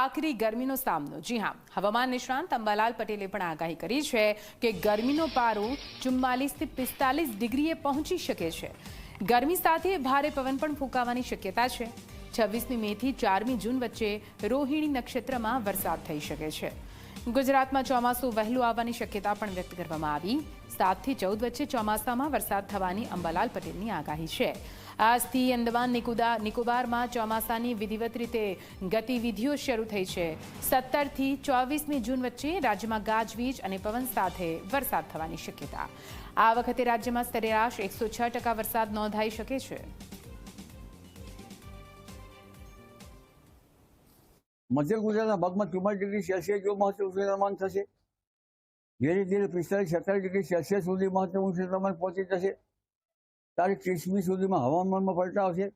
આકરી ગરમીનો સામનો. જી હા, હવામાન નિષ્ણાંત અંબાલાલ પટેલે પણ આગાહી કરી છે કે ગરમીનો પારો ચુમ્માલીસથી પિસ્તાલીસ ડિગ્રીએ પહોંચી શકે છે. ગરમી સાથે ભારે પવન પણ ફૂંકાવાની શક્યતા છે. છવ્વીસમી મેથી ચારમી જૂન વચ્ચે રોહિણી નક્ષત્રમાં વરસાદ થઈ શકે છે. ગુજરાતમાં ચોમાસું વહેલું આવવાની શક્યતા પણ વ્યક્ત કરવામાં આવી. સાતથી ચૌદ વચ્ચે ચોમાસામાં વરસાદ થવાની અંબાલાલ પટેલની આગાહી છે. આજથી અંદમાન નિકોદા નિકોબારમાં ચોમાસાની વિધિવત રીતે ગતિવિધિઓ શરૂ થઈ છે. સત્તરથી ચોવીસમી જૂન વચ્ચે રાજ્યમાં ગાજવીજ અને પવન સાથે વરસાદ થવાની શક્યતા. આ વખતે રાજ્યમાં સરેરાશ એકસો વરસાદ નોંધાઈ શકે છે. મધ્ય ગુજરાતના ભાગમાં ચુમ્માલીસ ડિગ્રી સેલ્સિયસ જેવું મહત્તમ તાપમાન થશે. ધીરે ધીરે પિસ્તાલીસ સત્તાવીસ ડિગ્રી સેલ્સિયસ સુધી મહત્તમ તાપમાન પહોંચી જશે. તારીખ ત્રીસમી સુધીમાં હવામાનમાં પલટા આવશે.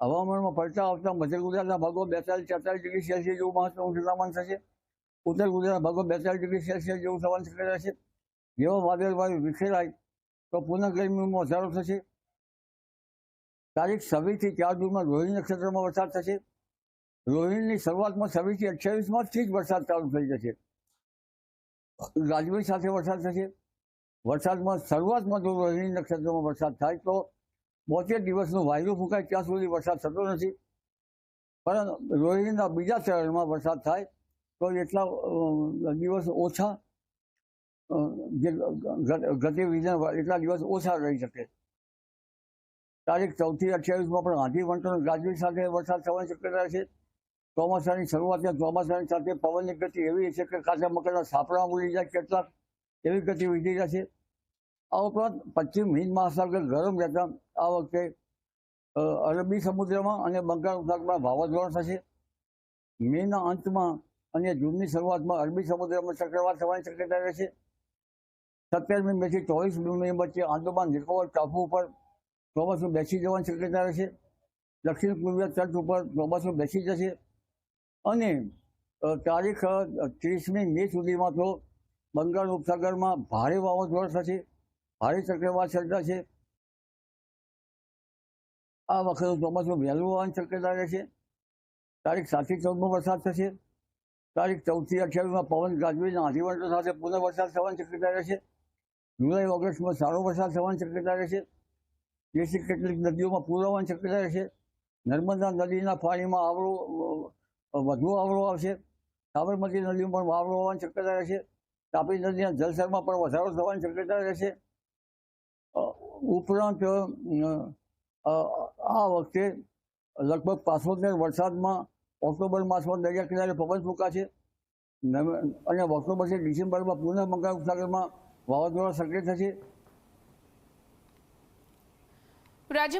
હવામાનમાં પલટા આવતા મધ્ય ગુજરાતના ભાગો બેતાલીસ તેતાલીસ ડિગ્રી સેલ્સિયસ જેવું મહત્તમ તાપમાન થશે. ઉત્તર ગુજરાતના ભાગો બેતાલીસ ડિગ્રી સેલ્સિયસ જેવું થવાની શક્યતા છે જેવો વાદળ વાયુ વિખેરાય તો પુનઃ ગરમીમાં વધારો થશે. તારીખ છવ્વીસથી ચાર જૂનમાં રોહિણી નક્ષત્રમાં વરસાદ થશે. રોહિણીની શરૂઆતમાં છવ્વીસથી અઠ્યાવીસમાંથી જ વરસાદ ચાલુ થઈ જશે. રાજવી સાથે વરસાદ થશે. વરસાદમાં શરૂઆતમાં જો રોહિણી નક્ષત્રમાં વરસાદ થાય તો બોતેર દિવસનું વાયરું ફૂંકાય ત્યાં સુધી વરસાદ થતો નથી. પરંતુ રોહિણીના બીજા ચરણમાં વરસાદ થાય તો એટલા દિવસ ઓછા જે ગતિવિધિના એટલા દિવસ ઓછા રહી શકે. તારીખ ચૌદથી અઠ્યાવીસમાં પણ આંધી વંટોળ ગાજવીજ સાથે વરસાદ થવાની શક્યતા છે. ચોમાસાની શરૂઆતમાં ચોમાસાની સાથે પવનની ગતિ એવી છે કે કાચા મકાનના સાપડા ઉડી જાય કેટલાક એવી ગતિ ગતિવિધિ જશે. આ ઉપરાંત પશ્ચિમ હિન્દ મહાસાગર ગરમ રહેતા આ વખતે અરબી સમુદ્રમાં અને બંગાળ ઉપસાગરમાં વાવાઝોડા થશે. મેના અંતમાં અને જૂનની શરૂઆતમાં અરબી સમુદ્રમાં ચક્રવાત થવાની શક્યતા રહેશે. સત્તરમી મેથી ચોવીસ મે વચ્ચે આંદોમાન નિકોબાર ટાપુ ઉપર ચોમાસું બેસી જવાની શક્યતા રહેશે. દક્ષિણ પૂર્વીય તટ ઉપર ચોમાસું બેસી જશે. અને તારીખ ત્રીસમી મે સુધીમાં તો બંગાળ ઉપસાગરમાં ભારે વાવાઝોડા થશે ભારે ચક્રવાત સર્જાશે. આ વખતે ચોમાસું વહેલું હોવાની શક્યતા રહેશે. તારીખ સાતથી ચૌદમાં વરસાદ થશે. તારીખ ચૌદથી અઠ્યાવીસમાં પવન ગાજવીજ આંધીવંટો સાથે પુનઃ વરસાદ થવાની શક્યતા રહેશે. જુલાઈ ઓગસ્ટમાં સારો વરસાદ થવાની શક્યતા રહેશે. જેથી કેટલીક નદીઓમાં પૂર આવવાની શક્યતા રહેશે. નર્મદા નદીના પાણીમાં આવરો અ, વધુ આવરો આવશે. સાબરમતી નદીમાં પણ વાવરો હોવાની શક્યતા રહેશે. તાપી નદીના જલસરમાં પણ વધારો થવાની શક્યતા રહેશે. ઉપરાંત આ વખતે લગભગ પાછોતેર વરસાદમાં ઓક્ટોબર માસમાં દરિયા કિનારે પવન ફૂંકાશે. અને ઓક્ટોબરથી ડિસેમ્બરમાં પુનઃ બંગાળ ઉપસાગરમાં વાવાઝોડા સક્રિય થશે. રાજ્યમાં